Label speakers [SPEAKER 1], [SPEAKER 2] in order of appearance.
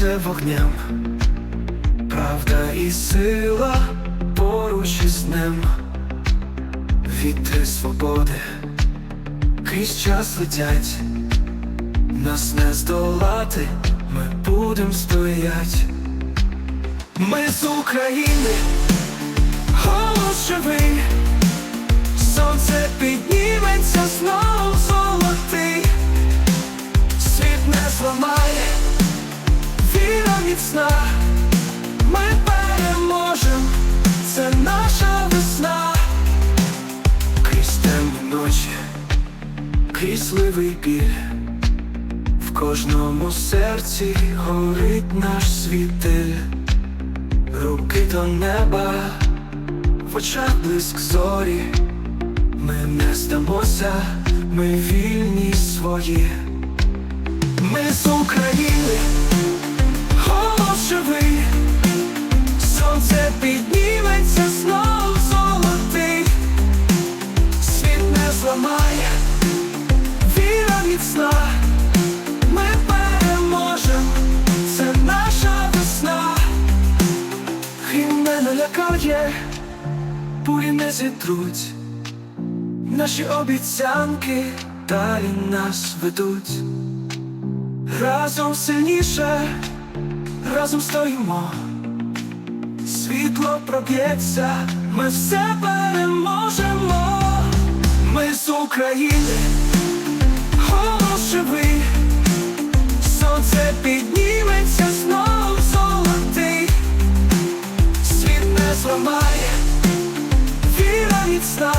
[SPEAKER 1] Сонце вогнем, правда і сила поруч із ним, вітри свободи, крізь час летять, нас не здолати, ми будем стоять. Ми з України, голос живий, зламає, віра міцна, ми переможем, це наша весна, крізь темні ночі, крізь ливий біль, в кожному серці горить наш світиль. Руки до неба, в очах блиск зорі, ми не здамося, ми вільні свої, ми з України, голос живий, сонце підніметься знов золотий, світ не зламає, віра міцна, ми переможем, це наша весна. Хрім не налякає, бурі не зітруть, наші обіцянки далі нас ведуть. Разом сильніше, разом стоїмо, світло проб'ється, ми все переможемо, ми з України, голос живий, сонце підніметься знов золотий. Світ не зламає, віра міцна,